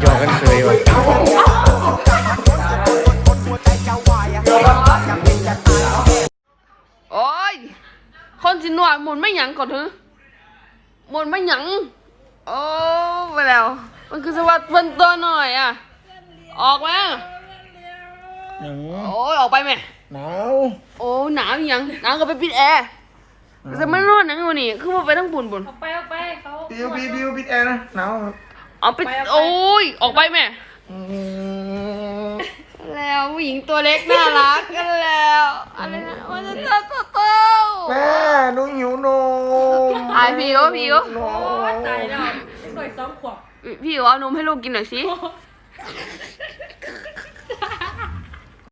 โยกกันเคยวะโอ้ย คนสินหน่วยหมุนไม่หยังก่อนเถอะหมุนไม่หยังโอ้ไปแล้ว มันคือสวัสดิ์เพิ่นตัวหน่อยอะออกมาหยังโอ้ยออกไปไหมหนาวโอ้หนาวอีหยังหนาวก็ไปปิดแอร์จะไม่นอนหนังอยู่นี่ คือว่าไปทั้งปุ่นปุ่นไปเอา บิวบิวบิวปิดแอร์นะหนาวครับเอาไปไปเอาไปโอ้ยออกไปแม่ อืมแล้วผู้หญิงตัวเล็กน่ารักกันแล้วอะไรนะมันจะเต้าเต้าเต้าแม่หนูหิวนมไอพี่วะพี่วะนโอ้มยตายแล้วไม่ต่อยสองขวบพี่วะเอานมให้ลูกกินหน่อยสิโอ้